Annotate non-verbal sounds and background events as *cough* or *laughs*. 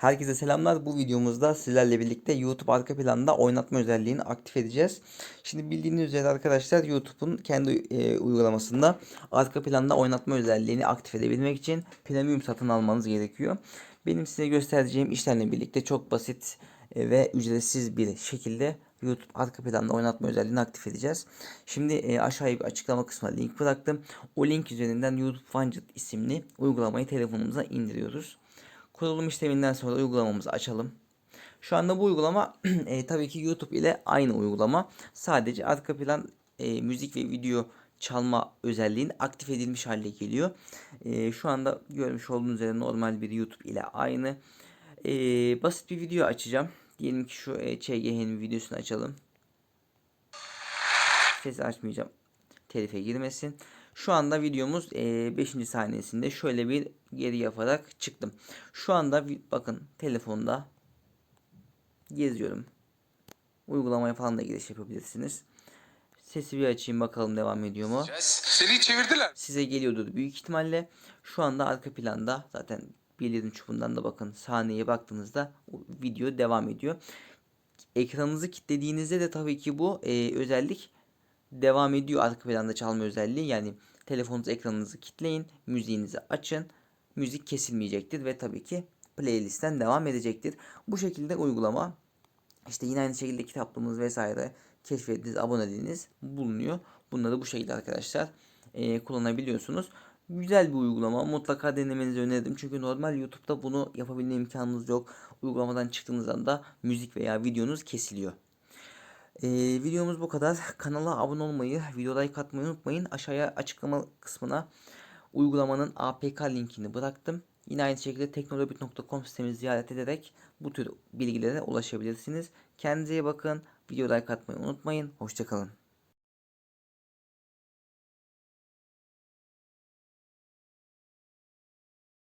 Herkese selamlar. Bu videomuzda sizlerle birlikte YouTube arka planda oynatma özelliğini aktif edeceğiz. Şimdi bildiğiniz üzere arkadaşlar YouTube'un kendi e, uygulamasında arka planda oynatma özelliğini aktif edebilmek için premium satın almanız gerekiyor. Benim size göstereceğim işlerle birlikte çok basit e, ve ücretsiz bir şekilde YouTube arka planda oynatma özelliğini aktif edeceğiz. Şimdi e, aşağıya bir açıklama kısmına link bıraktım. O link üzerinden YouTube Widget isimli uygulamayı telefonumuza indiriyoruz. Kurulum işleminden sonra uygulamamızı açalım. Şu anda bu uygulama *clears throat* e, tabii ki YouTube ile aynı uygulama. Sadece arka plan e, müzik ve video çalma özelliğini aktif edilmiş hale geliyor. E, şu anda görmüş olduğunuz üzere normal bir YouTube ile aynı. E, basit bir video açacağım. Diyelim ki şu e, ÇGH'nin videosunu açalım. Sesi açmayacağım. Telife girmesin. Şu anda videomuz 5. E, saniyesinde şöyle bir geri yaparak çıktım. Şu anda bakın telefonda geziyorum. Uygulamaya falan da giriş yapabilirsiniz. Sesi bir açayım bakalım devam ediyor mu? Seni çevirdiler. Size geliyordur büyük ihtimalle. Şu anda arka planda zaten bildirim çubuğundan da bakın saniyeye baktığınızda video devam ediyor. Ekranınızı kilitlediğinizde de tabii ki bu e, özellik devam ediyor arka planda çalma özelliği. Yani telefonunuz ekranınızı kilitleyin, müziğinizi açın. Müzik kesilmeyecektir ve tabii ki playlistten devam edecektir. Bu şekilde uygulama işte yine aynı şekilde kitaplığımız vesaire keşfettiğiniz, aboneliğiniz bulunuyor. Bunları bu şekilde arkadaşlar e, kullanabiliyorsunuz. Güzel bir uygulama. Mutlaka denemenizi öneririm. Çünkü normal YouTube'da bunu yapabilme imkanınız yok. Uygulamadan çıktığınız anda müzik veya videonuz kesiliyor. Ee, videomuz bu kadar. *laughs* Kanala abone olmayı, video like atmayı unutmayın. Aşağıya açıklama kısmına uygulamanın APK linkini bıraktım. Yine aynı şekilde teknolobit.com sitemizi ziyaret ederek bu tür bilgilere ulaşabilirsiniz. Kendinize iyi bakın. Video like atmayı unutmayın. Hoşçakalın.